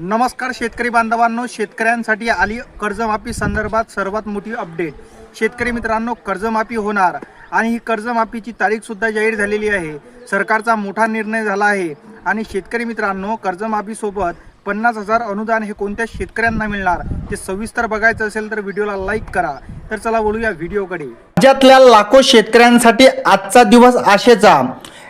नमस्कार शेतकरी बांधवांनो शेतकऱ्यांसाठी आली कर्जमाफी संदर्भात सर्वात मोठी अपडेट शेतकरी मित्रांनो कर्जमाफी होणार आणि ही कर्जमाफीची तारीख सुद्धा जाहीर झालेली आहे. सरकारचा मोठा निर्णय झाला आहे. आणि शेतकरी मित्रांनो कर्जमाफीसोबत पन्नास हजार अनुदान हे कोणत्या शेतकऱ्यांना मिळणार? ते सविस्तर बघायचं असेल तर व्हिडिओला लाईक करा. तर चला बोलूया व्हिडिओकडे राज्यातल्या लाखो शेतकऱ्यांसाठी आजचा दिवस आशेचा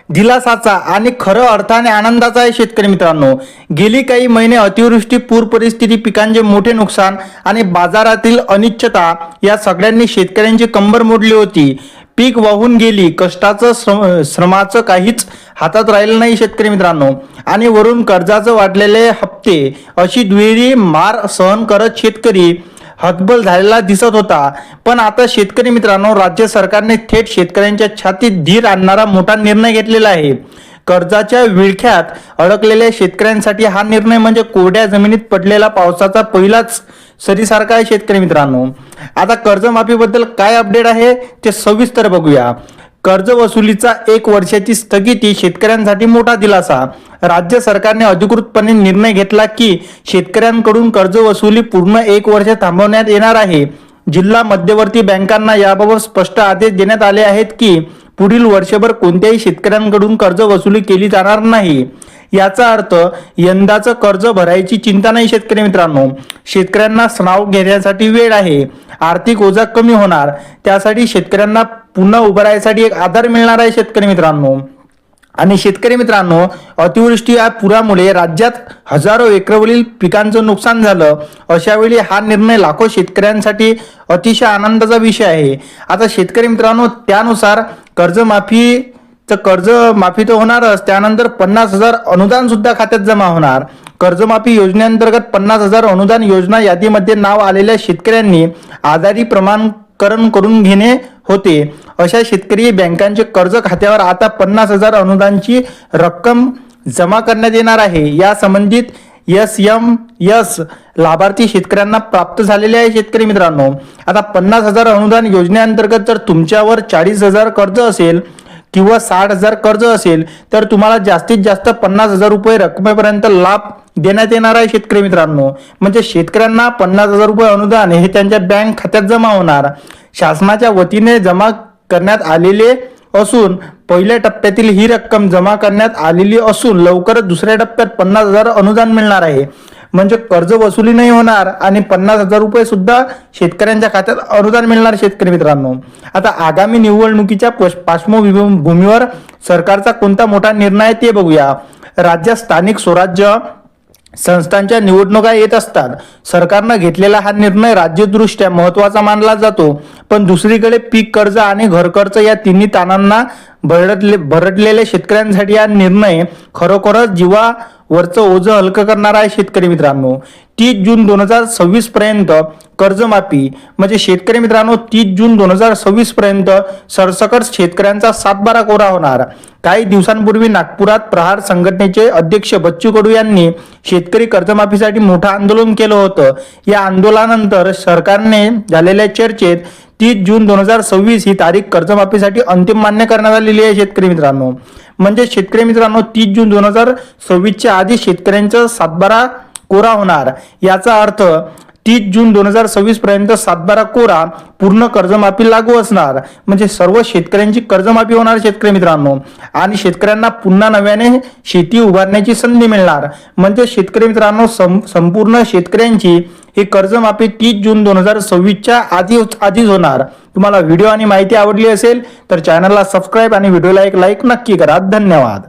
दिलासाचा आणि खरं अर्थाने आनंदाचा आहे शेतकरी मित्रांनो. गेली काही महिने अतिवृष्टी पूर परिस्थिती पिकांचे मोठे नुकसान आणि बाजारातील अनिश्चितता या सगळ्यांनी शेतकऱ्यांची कंबर मोडली होती. पीक वाहून गेली कष्टाचं श्रम श्रमाचं काहीच हातात राहिलं नाही शेतकरी मित्रांनो. आणि वरून कर्जाचं वाढलेले हप्ते अशी दुहेरी मार सहन करत शेतकरी हतबल झालेला दिसत होता. पण आता शेतकरी मित्रांनो राज्य सरकारने थेट शेतकऱ्यांच्या छातीत धीर आणणारा मोठा निर्णय घेतलेला आहे. कर्जाच्या विळख्यात अडकलेल्या शेतकऱ्यांसाठी हा निर्णय म्हणजे कोरड्या जमिनीत पडलेला पावसाचा पहिलाच सरीसारखा आहे शेतकरी मित्रांनो. आता कर्जमाफीबद्दल काय अपडेट आहे ते सविस्तर बघूया. कर्ज वसुलीचा एक वर्षाची स्थगिती शेतकऱ्यांसाठी मोठा दिलासा. राज्य सरकारने अधिकृतपणे निर्णय घेतला की शेतकऱ्यांकडून कर्ज वसुली पूर्ण एक वर्ष थांबवण्यात येणार आहे. जिल्हा मध्यवर्ती बँकांना याबाबत स्पष्ट आदेश देण्यात आले आहेत की पुढील वर्षभर कोणत्याही शेतकऱ्यांकडून कर्ज वसुली केली जाणार नाही. याचा अर्थ यंदाचं कर्ज भरायची चिंता नाही शेतकरी मित्रांनो. शेतकऱ्यांना स्नाव घेण्यासाठी वेळ आहे. आर्थिक ओझा कमी होणार. त्यासाठी शेतकऱ्यांना पुन्हा उभं राहण्यासाठी एक आधार मिळणार आहे शेतकरी मित्रांनो. आणि शेतकरी मित्रांनो अतिवृष्टी या पुरामुळे राज्यात हजारो एकरवरील पिकांचं नुकसान झालं. अशावेळी हा निर्णय लाखो शेतकऱ्यांसाठी अतिशय आनंदाचा विषय आहे. आता शेतकरी मित्रांनो त्यानुसार कर्जमाफीचं कर्ज माफी तर होणारच त्यानंतर पन्नास हजार अनुदान सुद्धा खात्यात जमा होणार. कर्जमाफी योजनेअंतर्गत पन्नास हजार अनुदान योजना यादीमध्ये नाव आलेल्या शेतकऱ्यांनी आधारी प्रमाणकरण करून घेणे होते. अशा शेतकरी बँकांचे कर्ज खात्यावर आता पन्नास हजार अनुदानची रक्कम जमा करण्यात येणार आहे. या संबंधित एस एम एस लाभार्थी शेतकऱ्यांना प्राप्त झालेले आहे शेतकरी मित्रांनो. आता पन्नास हजार अनुदान योजनेअंतर्गत जर तुमच्यावर चाळीस हजार कर्ज असेल किंवा साठ हजार कर्ज असेल तर तुम्हाला जास्तीत जास्त पन्नास हजार रुपये रकमेपर्यंत लाभ देण्यात येणार आहे शेतकरी मित्रांनो. म्हणजे शेतकऱ्यांना पन्नास हजार रुपये अनुदान हे त्यांच्या बँक खात्यात जमा होणार. शासनाच्या वतीने जमा करण्यात आलेले असून पहिल्या टप्प्यातील ही रक्कम जमा करण्यात आलेली असून लवकरच दुसऱ्या टप्प्यात पन्नास हजार अनुदान मिळणार आहे. म्हणजे कर्ज वसुली नाही होणार आणि पन्नास हजार रुपये सुद्धा शेतकऱ्यांच्या खात्यात अनुदान मिळणार शेतकरी मित्रांनो. आता आगामी निवडणुकीच्या पार्श्वभूमीवर सरकारचा कोणता मोठा निर्णय आहे ते बघूया. राज्यात स्थानिक स्वराज्य संस्थांच्या निवडणुका येत असतात. सरकारनं घेतलेला हा निर्णय राज्यदृष्ट्या महत्त्वाचा मानला जातो. पण दुसरीकडे पीक कर्ज आणि घरकर्ज या तिन्ही ताणांना भरडले भरडलेल्या शेतकऱ्यांसाठी हा निर्णय खरोखरच जीवावरचं ओझं हलकं करणारा आहे शेतकरी मित्रांनो. तीस जून दोन हजार सव्वीस पर्यंत कर्जमाफी म्हणजे शेतकरी मित्रांनो तीस जून दोन हजार सव्वीस पर्यंत सरसकट शेतकऱ्यांचा सातबारा कोरा होणार. काही दिवसांपूर्वी नागपुरात प्रहार संघटनेचे अध्यक्ष बच्चू कडू यांनी शेतकरी कर्जमाफीसाठी मोठं आंदोलन केलं होतं. या आंदोलनानंतर सरकारने झालेल्या चर्चेत तीस जून दोन हजार सव्वीस ही तारीख कर्जमाफीसाठी अंतिम मान्य करण्यात आलेली आहे शेतकरी मित्रांनो. म्हणजे शेतकरी मित्रांनो तीस जून दोन हजार सव्वीसच्या आधी शेतकऱ्यांचा सातबारा कोरा होणार. याचा अर्थ तीस जून दोन हजार सव्वीस पर्यंत सातबारा कोरा पूर्ण कर्जमाफी लागू असणार. म्हणजे सर्व शेतकऱ्यांची कर्जमाफी होणार शेतकरी मित्रांनो. आणि शेतकऱ्यांना पुन्हा नव्याने शेती उभारण्याची संधी मिळणार. म्हणजे शेतकरी मित्रांनो सं- संपूर्ण शेतकऱ्यांची ही कर्जमाफी तीस जून दोन हजार सव्वीसच्या आधी आधीच होणार. तुम्हाला व्हिडिओ आणि माहिती आवडली असेल तर चॅनलला सबस्क्राईब आणि व्हिडिओला एक लाईक नक्की करा. धन्यवाद.